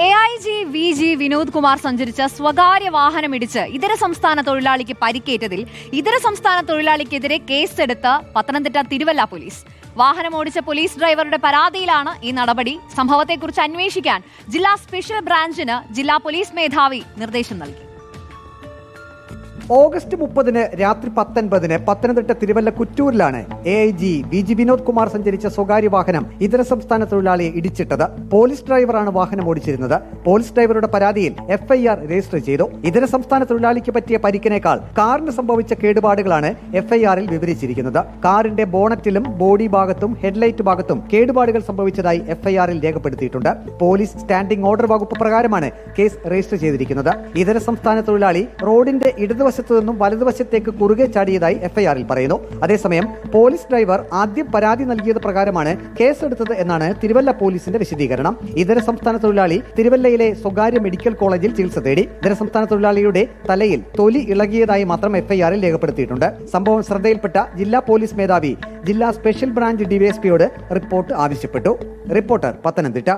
A I G V G Vinod Kumar സഞ്ചരിച്ച സ്വകാര്യ വാഹനമിടിച്ച് ഇതര സംസ്ഥാന തൊഴിലാളിക്ക് പരിക്കേറ്റതിൽ ഇതര സംസ്ഥാന തൊഴിലാളിക്കെതിരെ കേസെടുത്ത് പത്തനംതിട്ട തിരുവല്ല പോലീസ്. വാഹനം ഓടിച്ച പോലീസ് ഡ്രൈവറുടെ പരാതിയിലാണ് ഈ നടപടി. സംഭവത്തെക്കുറിച്ച് അന്വേഷിക്കാൻ ജില്ലാ സ്പെഷ്യൽ ബ്രാഞ്ചിന് ജില്ലാ പോലീസ് മേധാവി നിർദ്ദേശം നൽകി. ഓഗസ്റ്റ് മുപ്പതിന് രാത്രി പത്തൊൻപതിന് Pathanamthitta Thiruvalla കുറ്റൂരിലാണ് A I G V G Vinod Kumar സഞ്ചരിച്ച സ്വകാര്യ വാഹനം ഇതര സംസ്ഥാന തൊഴിലാളിയെ ഇടിച്ചിട്ടത്. പോലീസ് ഡ്രൈവറാണ് വാഹനം ഓടിച്ചിരുന്നത്. പോലീസ് ഡ്രൈവറുടെ പരാതിയിൽ എഫ്ഐആർ രജിസ്റ്റർ ചെയ്തു. ഇതര സംസ്ഥാന തൊഴിലാളിക്ക് പറ്റിയ പരിക്കിനേക്കാൾ കാറിന് സംഭവിച്ച കേടുപാടുകളാണ് എഫ്ഐആറിൽ വിവരിച്ചിരിക്കുന്നത്. കാറിന്റെ ബോണറ്റിലും ബോഡി ഭാഗത്തും ഹെഡ്ലൈറ്റ് ഭാഗത്തും കേടുപാടുകൾ സംഭവിച്ചതായി എഫ്ഐആറിൽ രേഖപ്പെടുത്തിയിട്ടുണ്ട്. പോലീസ് സ്റ്റാൻഡിംഗ് ഓർഡർ വകുപ്പ് പ്രകാരമാണ് കേസ് രജിസ്റ്റർ ചെയ്തിരിക്കുന്നത്. ഇതര സംസ്ഥാന തൊഴിലാളി റോഡിന്റെ ഇടതുവശത്തു നിന്നും വലതുവശത്തേക്ക് കുറുകെ ചാടിയതായി എഫ്ഐആറിൽ പറയുന്നു. അതേസമയം പോലീസ് ഡ്രൈവർ ആദ്യം പരാതി നൽകിയത് പ്രകാരമാണ് കേസെടുത്തത് എന്നാണ് തിരുവല്ല പോലീസിന്റെ വിശദീകരണം. ഇതര സംസ്ഥാന തൊഴിലാളി തിരുവല്ലയിലെ സ്വകാര്യ മെഡിക്കൽ കോളേജിൽ ചികിത്സ തേടി. ഇതര സംസ്ഥാന തൊഴിലാളിയുടെ തലയിൽ തൊലി ഇളകിയതായി മാത്രം എഫ്ഐആറിൽ രേഖപ്പെടുത്തിയിട്ടുണ്ട്. സംഭവം ശ്രദ്ധയിൽപ്പെട്ട ജില്ലാ പോലീസ് മേധാവി ജില്ലാ സ്പെഷ്യൽ ബ്രാഞ്ച് ഡിവൈഎസ്പിയോട് റിപ്പോർട്ട് ആവശ്യപ്പെട്ടു. റിപ്പോർട്ടർ പത്തനംതിട്ട.